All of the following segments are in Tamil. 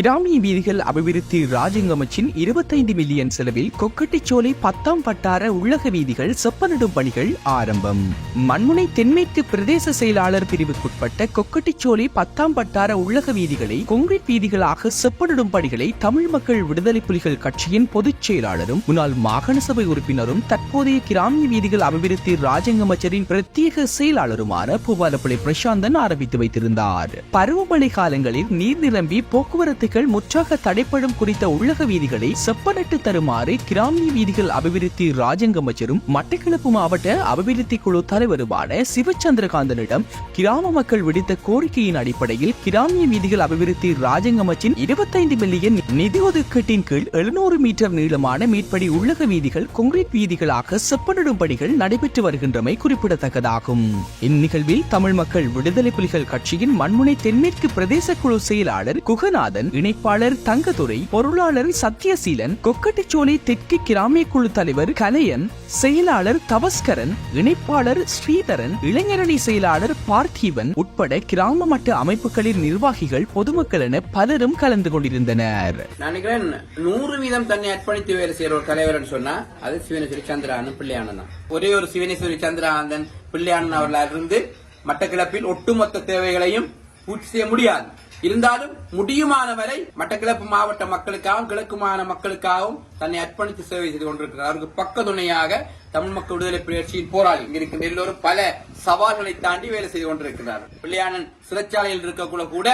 கிராமிய வீதிகள் அபிவிருத்தி ராஜிங் அமைச்சின் இருபத்தைந்து மில்லியன் செலவில் கொக்கட்டிச்சோலை பத்தாம் வட்டார உள்ளக வீதிகள் செப்பனிடும் பணிகள் ஆரம்பம். மண்முனை தென்மேற்கு பிரதேச செயலாளர் பிரிவுக்குட்பட்ட கொக்கட்டிச்சோலை பத்தாம் வட்டார உள்ளக வீதிகளை கொங்கிரீட் வீதிகளாக செப்பனிடும் பணிகளை தமிழ் மக்கள் விடுதலை புலிகள் கட்சியின் பொதுச் செயலாளரும் முன்னாள் மாகாண சபை உறுப்பினரும் தற்போதைய கிராமிய வீதிகள் அபிவிருத்தி ராஜிங் அமைச்சரின் பிரத்யேக செயலாளருமான பூபாலப்பிள்ளை பிரசாந்தன் ஆரம்பித்து வைத்திருந்தார். பருவமழை காலங்களில் நீர் நிரம்பி போக்குவரத்து போக்குவரத்துகள் முற்றாக தடைப்படும் குறித்த உள்ளக வீதிகளை செப்பனிட்டு தருமாறு கிராமிய வீதிகள் அபிவிருத்தி ராஜங்க அமைச்சரும் மட்டக்களப்பு மாவட்ட அபிவிருத்தி குழு தலைவருமான சிவச்சந்திரகாந்தனிடம் கிராம மக்கள் விடுத்த கோரிக்கையின் அடிப்படையில் கிராமிய வீதிகள் அபிவிருத்தி ராஜங்க அமைச்சின் இருபத்தைந்து மில்லியன் நிதி ஒதுக்கீட்டின் கீழ் எழுநூறு மீட்டர் நீளமான மேற்படி உள்ளக வீதிகள் கொங்கிரீட் வீதிகளாக செப்பனிடும் பணிகள் நடைபெற்று வருகின்றமை குறிப்பிடத்தக்கதாகும். இந்நிகழ்வில் தமிழ் மக்கள் விடுதலை புலிகள் கட்சியின் மண்முனை தென்மேற்கு பிரதேச குழு செயலாளர் குகநாதன் இணைப்பாளர் தங்கதுரை பொருளாளர் சத்யசீலன் கொக்கட்டிச்சோலை தெற்கு கிராமிய குழு தலைவர் கலையன் செயலாளர் தவஸ்கரன் இணைப்பாளர் ஸ்ரீதரன் இளைஞரணி செயலாளர் பார்த்திபன் உட்பட கிராம மட்ட அமைப்புகளின் நிர்வாகிகள் பொதுமக்கள் என பலரும் கலந்து கொண்டிருந்தனர். நான் நினைக்கிறேன் நூறு வீதம் தன்னை அர்ப்பணித்து வேலை செய்யற ஒரு தலைவர் சொன்னா அது சிவனேஸ்வரி சந்திரானன் பிள்ளையானன். ஒரே ஒரு சிவனேஸ்வரி சந்திரானந்தன் பிள்ளையானன் அவர்களால் இருந்து மட்டக்கிளப்பில் ஒட்டுமொத்த தேவைகளையும் பூர்த்தி செய்ய முடியாது. இருந்தாலும் முடியுமான வரை மட்டக்கிளப்பு மாவட்ட மக்களுக்காகவும் கிழக்கு மக்களுக்காகவும் தன்னை அர்ப்பணித்து சேவை செய்து கொண்டிருக்கிறார். அவருக்கு பக்க துணையாக தமிழ் மக்கள் விடுதலை புரட்சியின் போராளி இருக்கின்ற எல்லோரும் பல சவால்களை தாண்டி வேலை செய்து கொண்டிருக்கிறார். பிள்ளையானன் சிறைச்சாலையில் இருக்கக்கூட கூட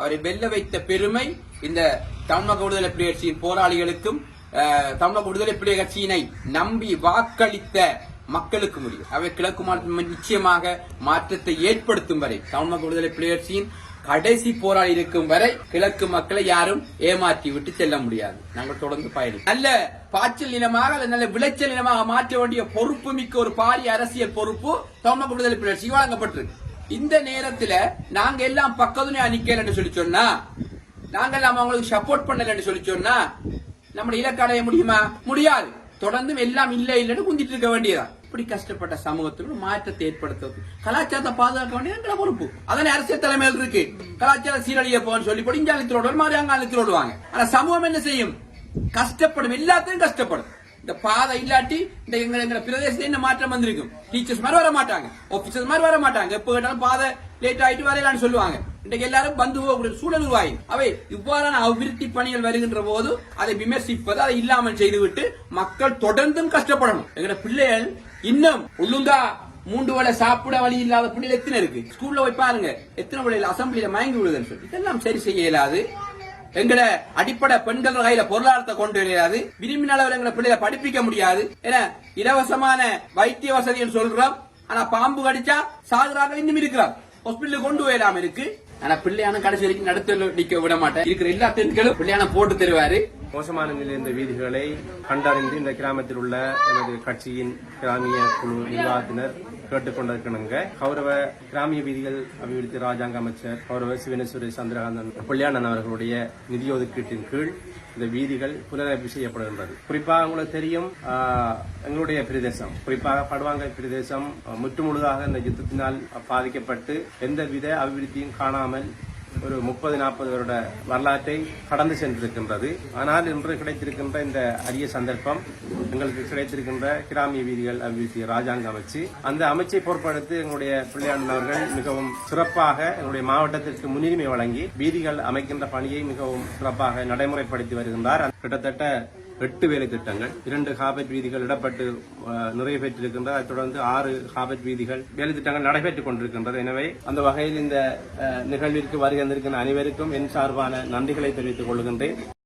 அவரை வெல்ல வைத்த பெருமை இந்த தமிழக விடுதலை புலிகட்சியின் போராளிகளுக்கும் தமிழக விடுதலை புலிக கட்சியினை நம்பி வாக்களித்த மக்களுக்கு முடியும் அவை கிழக்கு மாநிலம் நிச்சயமாக மாற்றத்தை ஏற்படுத்தும் வரை தமிழக விடுதலை புலிகட்சியின் கடைசி போராடி இருக்கும் வரை கிழக்கு மக்களை யாரும் ஏமாற்றி விட்டு செல்ல முடியாது. நாங்கள் தொடர்ந்து பயணி நல்ல பாய்ச்சல் நிலமாக நல்ல விளைச்சல் நிலமாக மாற்ற வேண்டிய பொறுப்பு மிக்க ஒரு பாரிய அரசியல் பொறுப்பு தமிழக விடுதலை புலிகட்சி வழங்கப்பட்டிருக்கு இந்த நேரத்துல நாங்க எல்லாம் பக்கத்துனே அணிக்கலன்னு சொல்லி சொன்னா நாங்க எல்லாம் அவங்களுக்கு சப்போர்ட் பண்ணலன்னு சொல்லி சொன்னா நம்ம இலக்கு அடைய முடியுமா? முடியாது. தொடர்ந்தும் எல்லாம் இல்ல இல்லன்னு குந்திட்டு இருக்க வேண்டியதான் இப்படி கஷ்டப்பட்ட சமூகத்துக்கு மாற்றத்தை ஏற்படுத்துறது கலாச்சாரத்தை பாதுகாக்க வேண்டியது எங்கள பொறுப்பு. அதனை அரசியல் தலைமையில் இருக்கு. கலாச்சாரம் சீரழிய போன்னு சொல்லி போட்டு இங்க அழுத்தோடு மாதிரி அங்க அழுத்தோடுவாங்க ஆனா சமூகம் என்ன செய்யும்? கஷ்டப்படும். எல்லாத்தையும் கஷ்டப்படும். இந்த பாதை இல்லாட்டி இந்த எங்க எங்க பிரதேசத்துல என்ன மாற்றம் வந்திருக்கும்? டீச்சர்ஸ் மாதிரி வர மாட்டாங்க. ஆபீசர்ஸ் மாதிரி வர மாட்டாங்க. எப்ப கேட்டாலும் பாதை லேட் ஆயிட்டு வரையலான்னு சொல்லுவாங்க. இன்றைக்கு எல்லாரும் வந்து போகக்கூடிய சூழல் உருவாகி. அவை இவ்வாறான அபிவிருத்தி பணிகள் வருகின்ற போது அதை விமர்சிப்பது அதை இல்லாமல் செய்துவிட்டு மக்கள் தொடர்ந்தும் கஷ்டப்படணும். எங்க பிள்ளைகள் இன்னும் உள்ளுங்கா மூன்று வேளை சாப்பிட வழி இல்லாத பிள்ளைகள் எத்தனை இருக்கு? ஸ்கூல்ல போய் பாருங்க. எத்தனை பிள்ளைகள் அசம்பிளியில மயங்கி விடுதுன்னு சொல்லி. இதெல்லாம் சரி செய்ய இயலாது. எங்கட அடிப்படை பெண்கள் கையில பொருளாதாரத்தை கொண்டு வரையாது. விரும்பின அளவில் எங்களை பிள்ளைகளை படிப்பிக்க முடியாது. ஏன்னா இலவசமான வைத்திய வசதின்னு சொல்றோம். ஆனா பாம்பு கடிச்சா சாகுறாங்க இன்னும் இருக்கிறார். ஹாஸ்பிட்டலுக்கு கொண்டு போயிடாம இருக்கு. ஆனா பிள்ளையான கடைசி வரைக்கும் நடுத்தல நிக்க விட மாட்டேன். இருக்கிற எல்லா தென்களும் பிள்ளையான போட்டு தருவாரு. மோசமான நிலையில் இந்த வீதிகளை கண்டறிந்து இந்த கிராமத்தில் உள்ள எனது கட்சியின் கிராமிய குழு நிர்வாகத்தினர் கேட்டுக்கொண்டிருக்கணுங்க. கௌரவ கிராமிய வீதிகள் அபிவிருத்தி ராஜாங்க அமைச்சர் கௌரவ சிவனேஸ்வரி சந்திரகாந்தன் பிள்ளையானன் அவர்களுடைய நிதி ஒதுக்கீட்டின் கீழ் இந்த வீதிகள் புனரமைப்பு செய்யப்படுகின்றது. குறிப்பாக உங்களுக்கு தெரியும் எங்களுடைய பிரதேசம். குறிப்பாக படுவாங்கல் பிரதேசம் அஹ், முற்றுமுழுதாக இந்த யுத்தத்தினால் பாதிக்கப்பட்டு எந்தவித அபிவிருத்தியும் காணாமல் ஒரு முப்பது நாற்பது வருட வரலாற்றை கடந்து சென்றிருக்கின்றது. ஆனால் இன்று கிடைத்திருக்கின்ற இந்த அரிய சந்தர்ப்பம் எங்களுக்கு கிடைத்திருக்கின்ற கிராமிய வீதிகள் அபிவிருத்தி ராஜாங்க அமைச்சு அந்த அமைச்சை பொறுப்படுத்தி எங்களுடைய பிள்ளையாண்டன் அவர்கள் மிகவும் சிறப்பாக எங்களுடைய மாவட்டத்திற்கு முன்னுரிமை வழங்கி வீதிகள் அமைக்கின்ற பணியை மிகவும் சிறப்பாக நடைமுறைப்படுத்தி வருகின்றார். கிட்டத்தட்ட எட்டு வேலை திட்டங்கள் இரண்டு காபட் வீதிகள் இடப்பட்டு அஹ், நிறைவு அதைத் தொடர்ந்து ஆறு காபட் வீதிகள் வேலை திட்டங்கள் நடைபெற்றுக் கொண்டிருக்கின்றது. எனவே அந்த வகையில் இந்த அஹ், நிகழ்விற்கு வருகின்ற அனைவருக்கும் என் சார்பான நன்றிகளை தெரிவித்துக் கொள்கின்றேன்.